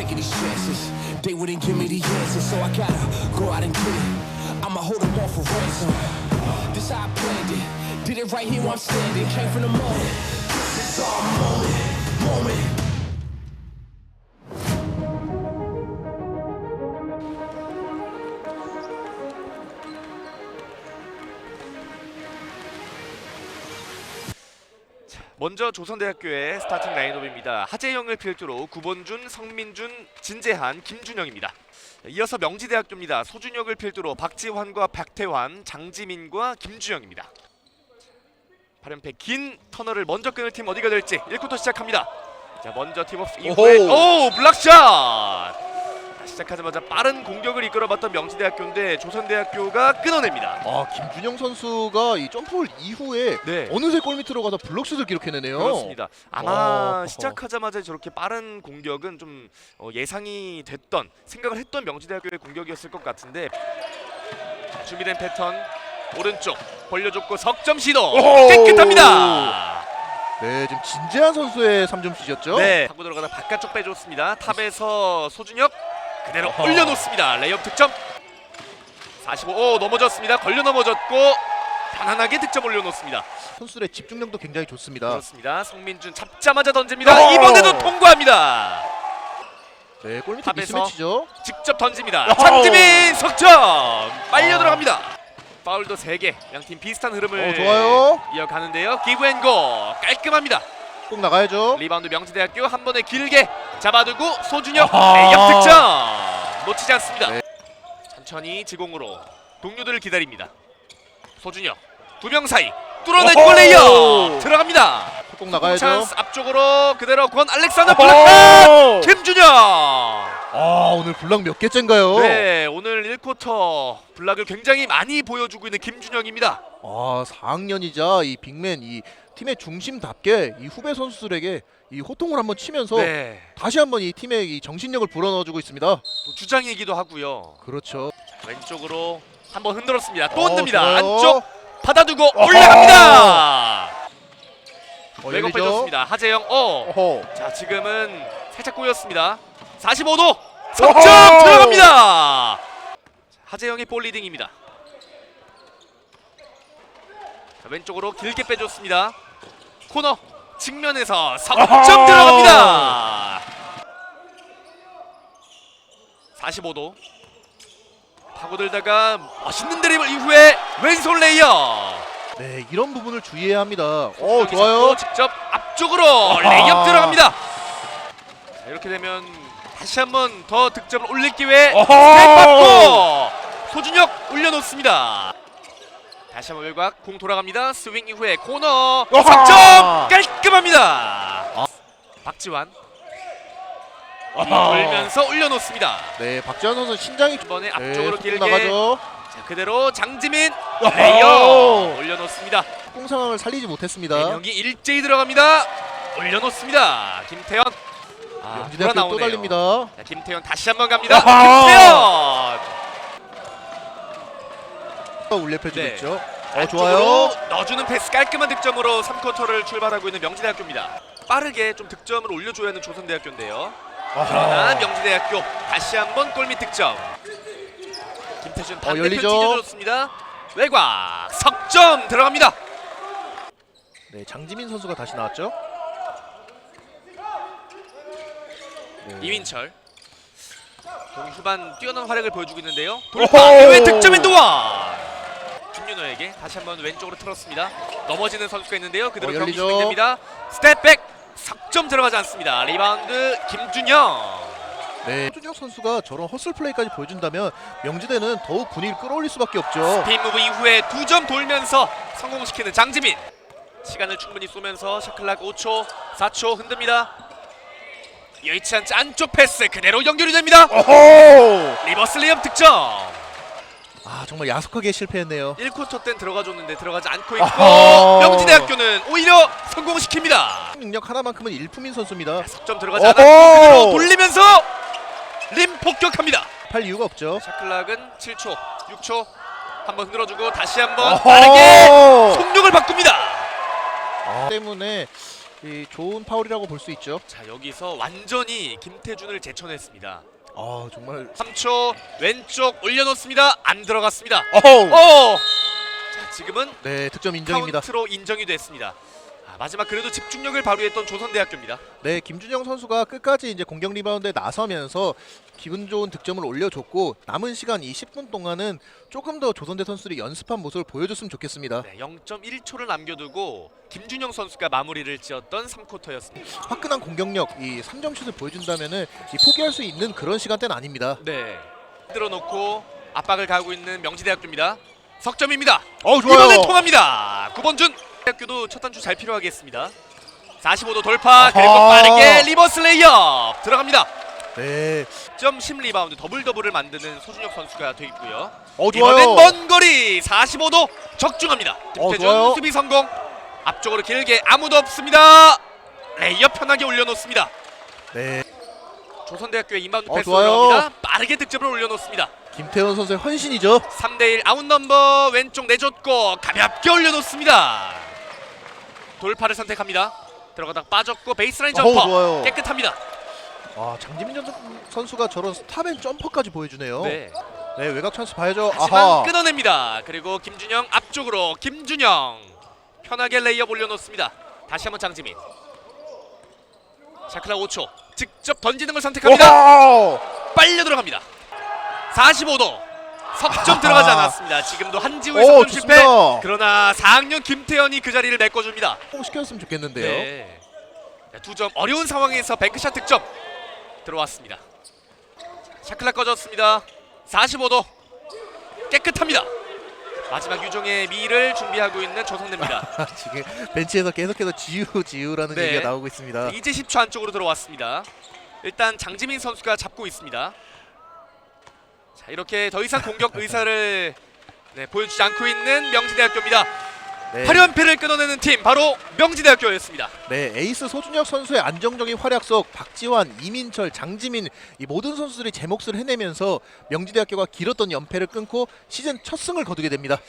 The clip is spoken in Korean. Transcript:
taking these chances. They wouldn't give me the answer, so I gotta go out and get it. I'ma hold them off for ransom. This how I planned it. Did it right here I'm standing. Came from the mud. This is our moment, moment. 먼저 조선대학교의 스타팅 라인업입니다. 하재영을 필두로 구본준, 성민준, 진재한, 김준영입니다. 이어서 명지대학교입니다. 소준혁을 필두로 박지환과 박태환, 장지민과 김주영입니다. 8연패 긴 터널을 먼저 끊을 팀 어디가 될지 1쿼터 시작합니다. 자 먼저 팀업 이후에. 오 블락샷! 자, 시작하자마자 빠른 공격을 이끌어봤던 명지대학교인데 조선대학교가 끊어냅니다. 아 김준영 선수가 이 점프홀 이후에 네. 어느새 골 밑으로 가서 블록슛을 기록해내네요. 그렇습니다. 아마 어. 시작하자마자 저렇게 빠른 공격은 좀 어, 예상이 됐던 생각을 했던 명지대학교의 공격이었을 것 같은데 준비된 패턴 오른쪽 벌려줬고 석점 시도. 깨끗합니다. 네 지금 진재한 선수의 3점 슛이었죠. 네, 타고 들어가다 바깥쪽 빼줬습니다. 탑에서 소준혁 그대로 어허. 올려놓습니다. 레이업 득점. 45, 오 넘어졌습니다. 걸려 넘어졌고 편안하게 득점 올려놓습니다. 선수들의 집중력도 굉장히 좋습니다. 그렇습니다. 성민준 잡자마자 던집니다. 어. 이번에도 통과합니다. 네 골밑 탑에서. 미스매치죠. 직접 던집니다. 장지민 석점 빨려 아. 들어갑니다. 파울도 3개. 양팀 비슷한 흐름을 어 좋아요. 이어가는데요. 기브앤고 깔끔합니다. 꼭 나가야죠. 리바운드 명지대학교 한 번에 길게 잡아두고 소준혁. 레이업 득점 놓치지 않습니다. 네. 천천히 지공으로 동료들을 기다립니다. 소준혁 두 명 사이 뚫어내고 어허. 레이업 들어갑니다. 꼭 나가야죠. 찬스 앞쪽으로 그대로 권 알렉산더. 블락샷 김준영. 아 오늘 블락 몇 개째인가요? 네 오늘 1쿼터 블락을 굉장히 많이 보여주고 있는 김준영입니다. 아 4학년이자 이 빅맨 이 팀의 중심답게 이 후배 선수들에게 이 호통을 한번 치면서 네 다시 한번 이 팀의 이 정신력을 불어넣어주고 있습니다. 또 주장이기도 하고요. 그렇죠. 왼쪽으로 한번 흔들었습니다. 또 어, 흔듭니다. 좋아요. 안쪽 받아두고. 올라갑니다. 어, 외곽 열리죠. 빼줬습니다. 하재영. 어. 어허. 자 지금은 살짝 꼬였습니다. 45도 석점 어허. 들어갑니다. 자, 하재영의 볼 리딩입니다. 자, 왼쪽으로 길게 빼줬습니다. 코너 측면에서 석점. 들어갑니다. 45도 파고들다가 멋있는 드리블 이후에 왼손 레이업. 네 이런 부분을 주의해야 합니다. 어 여기 좋아요. 직접 앞쪽으로 레이업 들어갑니다. 자, 이렇게 되면 다시 한번 더 득점을 올릴 기회. 받고 소준혁 올려놓습니다. 다시 한번 외곽 공 돌아갑니다. 스윙 이후에 코너! 석점. 박지환 돌면서 올려놓습니다. 네 박지환 선수 신장이 이번에 네, 앞쪽으로 속공 길게 나가죠. 자, 그대로 장지민! 레이업 올려놓습니다. 공 상황을 살리지 못했습니다. 네 명이 일제히 들어갑니다. 올려놓습니다. 김태현. 아, 또 나오네요. 달립니다. 자, 김태현 다시 한번 갑니다. 아하! 김태현. 울려펴주고 네. 있죠. 어 안쪽으로 좋아요. 넣어주는 패스 깔끔한 득점으로 3쿼터를 출발하고 있는 명지대학교입니다. 빠르게 좀 득점을 올려줘야 하는 조선대학교인데요. 그러나. 명지대학교 다시 한번 골밑 득점. 김태준 반대편 열리죠. 찢어줬습니다. 외곽 석점 들어갑니다. 네 장지민 선수가 다시 나왔죠. 네. 이민철 경기 후반 뛰어난 활약을 보여주고 있는데요. 돌파 오호! 왜 득점 엔드원 김윤호에게 다시 한번 왼쪽으로 틀었습니다. 넘어지는 선수가 있는데요. 그대로 어, 경기 열리죠. 진행됩니다. 스텝백 석점 들어가지 않습니다. 리바운드 김준영. 네. 준혁 선수가 저런 허슬 플레이까지 보여준다면 명지대는 더욱 분위기를 끌어올릴 수밖에 없죠. 스피인 무브 이후에 두 점 돌면서 성공시키는 장지민. 시간을 충분히 쏘면서 샤클락 5초, 4초 흔듭니다. 여의치 않지 안쪽 패스 그대로 연결이 됩니다. 오호! 리버스 리업 득점. 아 정말 야속하게 실패했네요. 1쿼터 땐 들어가줬는데 들어가지 않고 있고 아하. 명지대학교는 오히려 성공시킵니다. 능력 하나만큼은 일품인 선수입니다. 석점 들어가지 어허. 않았고 돌리면서 림 폭격합니다. 팔 이유가 없죠. 샤클락은 7초, 6초 한번 흔들어주고 다시 한번 어허. 빠르게 속력을 바꿉니다. 아, 때문에 이 좋은 파울이라고 볼 수 있죠. 자 여기서 완전히 김태준을 제쳐냈습니다. 아 정말 3초 왼쪽 올려놓습니다. 안 들어갔습니다. 어우 오! 자 지금은 네 득점 인정입니다. 카운트로 인정이 됐습니다. 아, 마지막 그래도 집중력을 발휘했던 조선대학교입니다. 네 김준영 선수가 끝까지 이제 공격 리바운드에 나서면서 기분 좋은 득점을 올려줬고 남은 시간 이 10분 동안은 조금 더 조선대 선수들이 연습한 모습을 보여줬으면 좋겠습니다. 네, 0.1초를 남겨두고 김준영 선수가 마무리를 지었던 3쿼터였습니다. 화끈한 공격력 이 3점 슛을 보여준다면은 이 포기할 수 있는 그런 시간대는 아닙니다. 네. 들어놓고 압박을 가하고 있는 명지대학교입니다. 석점입니다. 어 이번엔 통합니다. 9번 준 대학교도 첫 단추 잘 필요하겠습니다. 45도 돌파 그리고 아하. 빠르게 리버스 레이업 들어갑니다. 네. 점 10 리바운드 더블 더블을 만드는 소준혁 선수가 돼 있고요. 어 이번엔 좋아요. 먼 거리 45도 적중합니다. 어, 김태준 좋아요. 수비 성공. 앞쪽으로 길게 아무도 없습니다. 레이업 편하게 올려놓습니다. 네. 조선대학교의 인바운드 어, 패스 좋아요. 올라옵니다. 빠르게 득점을 올려놓습니다. 김태현 선수의 헌신이죠. 3대1 아웃 넘버 왼쪽 내줬고 가볍게 올려놓습니다. 돌파를 선택합니다. 들어가다 빠졌고 베이스라인 점퍼. 깨끗합니다. 아 장지민 전- 선수가 저런 스탑앤 점퍼까지 보여주네요. 네. 네. 외곽 찬스 봐야죠. 하지만 아하. 끊어냅니다. 그리고 김준영 앞쪽으로 김준영 편하게 레이업 올려놓습니다. 다시 한번 장지민. 샤클라 5초 직접 던지는 걸 선택합니다. 오호! 빨려 들어갑니다. 45도 석점 들어가지 않았습니다. 지금도 한지우의 오, 석점 실패. 좋습니다. 그러나 4학년 김태현이 그 자리를 메꿔줍니다. 꼭 시켰으면 좋겠는데요. 네. 두 점 어려운 상황에서 뱅크샷 득점 들어왔습니다. 샤클라 꺼졌습니다. 45도 깨끗합니다. 마지막 유종의 미를 준비하고 있는 조성래입니다. 지금 벤치에서 계속해서 지우 지우라는 네. 얘기가 나오고 있습니다. 이제 10초 안쪽으로 들어왔습니다. 일단 장지민 선수가 잡고 있습니다. 자 이렇게 더 이상 공격 의사를 네, 보여주지 않고 있는 명지대학교입니다. 네. 8연패를 끊어내는 팀 바로 명지대학교였습니다. 네, 에이스 소준혁 선수의 안정적인 활약 속 박지환, 이민철, 장지민 이 모든 선수들이 제 몫을 해내면서 명지대학교가 길었던 연패를 끊고 시즌 첫 승을 거두게 됩니다.